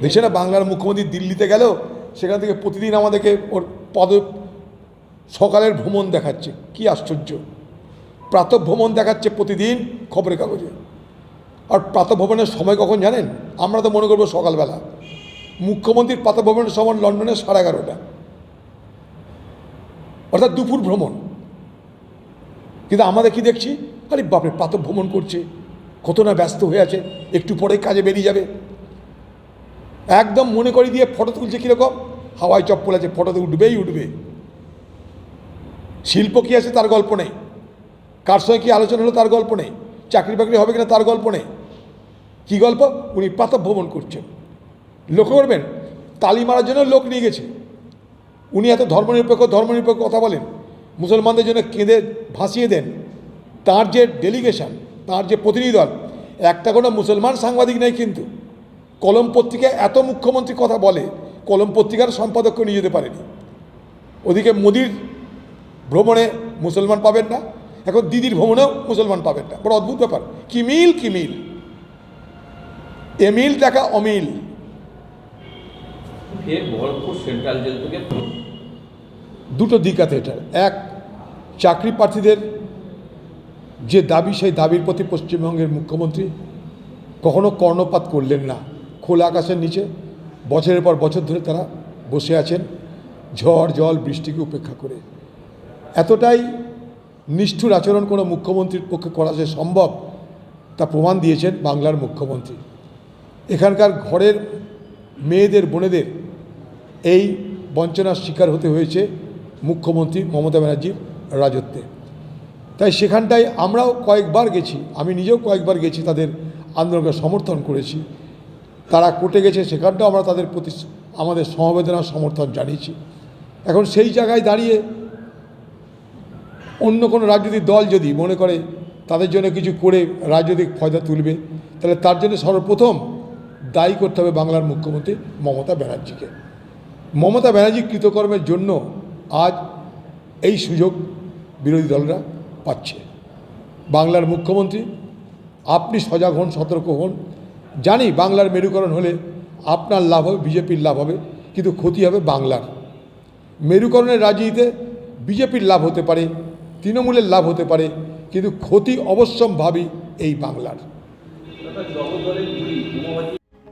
দেখছে না বাংলার মুখ্যমন্ত্রী দিল্লিতে গেল? সেখান থেকে প্রতিদিন আমাদেরকে ওর পদ সকালের ভ্রমণ দেখাচ্ছে। কি আশ্চর্য। প্রাতঃভ্রমণ দেখাচ্ছে প্রতিদিন খবরের কাগজে। আর প্রাতঃভ্রমণের সময় কখন জানেন? আমরা তো মনে করব সকালবেলা। মুখ্যমন্ত্রীর প্রাতঃভ্রমণের সময় লন্ডনে সাড়ে এগারোটা। অর্থাৎ দুপুর ভ্রমণ। কিন্তু আমাদের কি দেখছি? আরে বাপরে প্রাতঃভ্রমণ করছে। কত না ব্যস্ত হয়ে আছে। একটু পরে কাজে বেরিয়ে যাবে। একদম মনে করে দিয়ে ফটো তুলছে কীরকম? হাওয়ায় চপ্পল আছে ফটোতে উঠবেই উঠবে। শিল্প কী আছে তার গল্প নেই। কার সঙ্গে কী আলোচনা হলো তার গল্প নেই। চাকরি বাকরি হবে কিনা তার গল্প নেই। কী গল্প? উনি প্রাতঃভ্রমণ করছেন। লক্ষ্য করবেন, তালি মারার জন্য লোক নিয়ে গেছে। উনি এত ধর্মনিরপেক্ষ ধর্মনিরপেক্ষ কথা বলেন। মুসলমানদের জন্য কেঁদে ভাসিয়ে দেন। তার যে ডেলিগেশন তার যে প্রতিনিধি দল, একটা কোনো মুসলমান সাংবাদিক নেই কিন্তু। কলম পত্রিকায় এত মুখ্যমন্ত্রী কথা বলে কলম পত্রিকার সম্পাদককে নিয়ে যেতে পারেনি। ওদিকে মোদির ভ্রমণে মুসলমান পাবেন না এখন দিদির ভ্রমণেও মুসলমান পাবেন না। বড় অদ্ভুত ব্যাপার। কি মিল কি মিল? এমিল দেখা অমিল। দুটো দিক আছে এটার। এক চাকরি প্রার্থীদের যে দাবি সেই দাবির প্রতি পশ্চিমবঙ্গের মুখ্যমন্ত্রী কখনো কর্ণপাত করলেন না। খোলা আকাশের নিচে, বছরের পর বছর ধরে তারা বসে আছেন, ঝড়, জল, বৃষ্টিকে উপেক্ষা করে। এতটাই নিষ্ঠুর আচরণ কোনো মুখ্যমন্ত্রীর পক্ষে করা যে সম্ভব, তা প্রমাণ দিয়েছেন বাংলার মুখ্যমন্ত্রী। এখানকার ঘরের মেয়েদের, বোনেদের এই বঞ্চনার শিকার হতে হয়েছে মুখ্যমন্ত্রী মমতা ব্যানার্জির রাজত্বে। তাই সেখানটায় আমরাও কয়েকবার গেছি, আমি নিজেও কয়েকবার গেছি তাদের আন্দোলনকে সমর্থন করেছি। তারা কোর্টে গেছে, সেখানটাও আমরা তাদের প্রতি আমাদের সমবেদনা, সমর্থন জানিয়েছি। এখন সেই জায়গায় দাঁড়িয়ে অন্য কোনো রাজনৈতিক দল যদি মনে করে তাদের জন্য কিছু করে রাজনৈতিক ফয়দা তুলবে, তাহলে তার জন্য সর্বপ্রথম দায়ী করতে হবে বাংলার মুখ্যমন্ত্রী মমতা ব্যানার্জিকে। মমতা ব্যানার্জি কৃতকর্মের জন্য আজ এই সুযোগ বিরোধী দলরা পাচ্ছে। বাংলার মুখ্যমন্ত্রী, আপনি সজাগ হন, সতর্ক হন জানি বাংলার মেরুকরণ হলে আপনার লাভ হবে, বিজেপির লাভ হবে, কিন্তু ক্ষতি হবে বাংলার। মেরুকরণের রাজনীতিতে বিজেপির লাভ হতে পারে, তৃণমূলের লাভ হতে পারে, কিন্তু ক্ষতি অবশ্যম্ভাবী এই বাংলার।